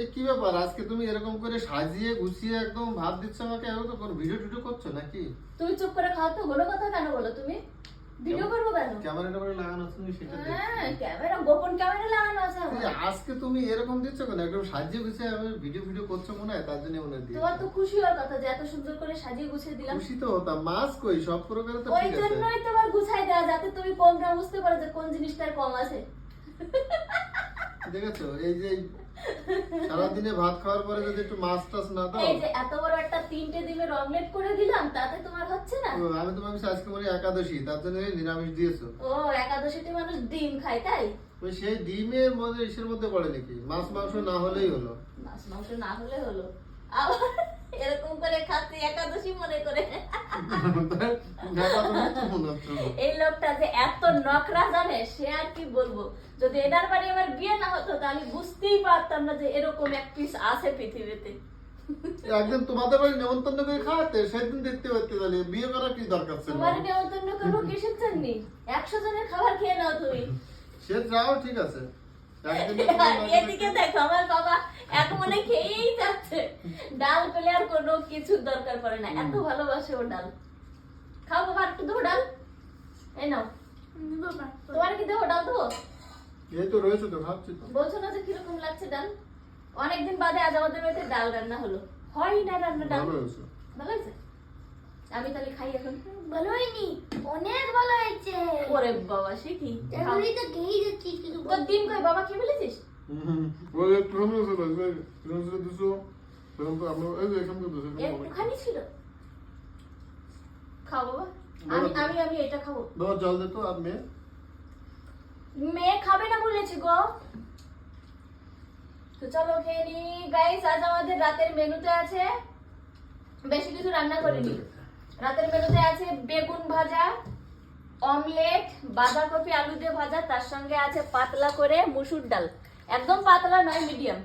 এ কি ব্যাপার? আজকে তুমি এরকম করে সাজিয়ে গুছিয়ে একদম ভাত দিচ্ছ আমাকে? এরকম তো কোনো ভিডিও টিডিও করছ নাকি? তুমি চুপ করে খাও তো। কথা কেন বলো তুমি? ভিডিও করব কেন? ক্যামেরাটা করে লাগানো আছে তুমি সেটা হ্যাঁ ক্যামেরা গোপন ক্যামেরা লাগানো আছে আজকে তুমি এরকম দিচ্ছ কেন? একদম সাজিয়ে গুছিয়ে আমি ভিডিও ভিডিও করছ মনে হয়? তার জন্য মনে হয় তোমার তো খুশি হওয়ার কথা যে এত সুন্দর করে সাজিয়ে গুছিয়ে দিলাম। খুশি তো হতাম। কই? সব প্রকারে তো ওই জন্যই তোমার গুছাই দেওয়া যাতে তুমি কমটা বুঝতে পারো যে কোন জিনিসটার কম আছে। দেখেছ? এই যে সারাদিনে ভাত খাওয়ার পরে যদি একটু মাছ টাছ না দাও। এই যে এত বড় একটা তিনটে ডিমের অমলেট করে দিলাম তাতে তোমার হচ্ছে না? আমি তো ভাবছি আজকে মনে একাদশী তার জন্য নিরামিষ দিয়েছ। ও একাদশীতে মানুষ ডিম খায় তাই? ওই সেই ডিমের মধ্যে ইসের মধ্যে পড়ে নাকি? মাছ মাংস না হলেই হলো। মাছ মাংস না হলে হলো। আবার এরকম করে খাচ্ছি একাদশী মনে করে। এই লোকটা যে এত নখরা জানে সে আর কি বলব? যদি এনার বাড়ি আমার বিয়ে না হতো তাহলে বুঝতেই পারতাম না যে এরকম এক পিস আছে পৃথিবীতে। একদিন তোমাদের বাড়ি নেমন্তন্ন করে খাওয়াতে সেদিন দেখতে পারতে তাহলে বিয়ে করার কি দরকার ছিল? তোমার নেমন্তন্ন করব কিসের জন্য? একশো জনের খাবার খেয়ে নাও তুমি। সে যাও ঠিক আছে। এদিকে দেখো আমার বাবা এক মনে খেয়েই যাচ্ছে। ডাল পেলে আর কোনো কিছু দরকার পড়ে না। এত ভালোবাসে ও ডাল। খাও বাবা একটু দেবো ডাল। এই নাও। তোমার কি দেবো? ডাল দেবো? এই তো রয়েছে তো খাচ্ছি তো। বলছো না যে কীরকম লাগছে ডাল? অনেকদিন বাদে আজ আমাদের বাড়িতে ডাল রান্না হলো। হয় না রান্না ডাল? ভালো হয়েছে। ভালো হয়েছে? আমি তাহলে খাই এখন। ভালো হয়নি। অনেক ভালো হয়েছে। ওরে বাবা সে কি। এমনি তো খেয়েই যাচ্ছি কিন্তু তোর ডিম কই? বাবা খেয়ে ফেলেছিস? হুম, ওই একটু কমে গেছে তো, যে, এরকম করে দিছো, এরকম করে আমরা- এই যে এখান থেকে দিছো, একটুখানি ছিল। খাও বাবা। আমি আমি আমি এটা খাব। বাবা জল দে তো আর মেয়ে? মেয়ে খাবে না বলেছি গো। তো চলো খেয়ে নি। গাইস আজ আমাদের রাতের মেনুতে আছে বেশি কিছু রান্না করিনি। রাতের মেনুতে আছে বেগুন ভাজা অমলেট বাঁধাকপি আলু দিয়ে ভাজা তার সঙ্গে আছে পাতলা করে মুসুর ডাল। একদম পাতলা নয় মিডিয়াম।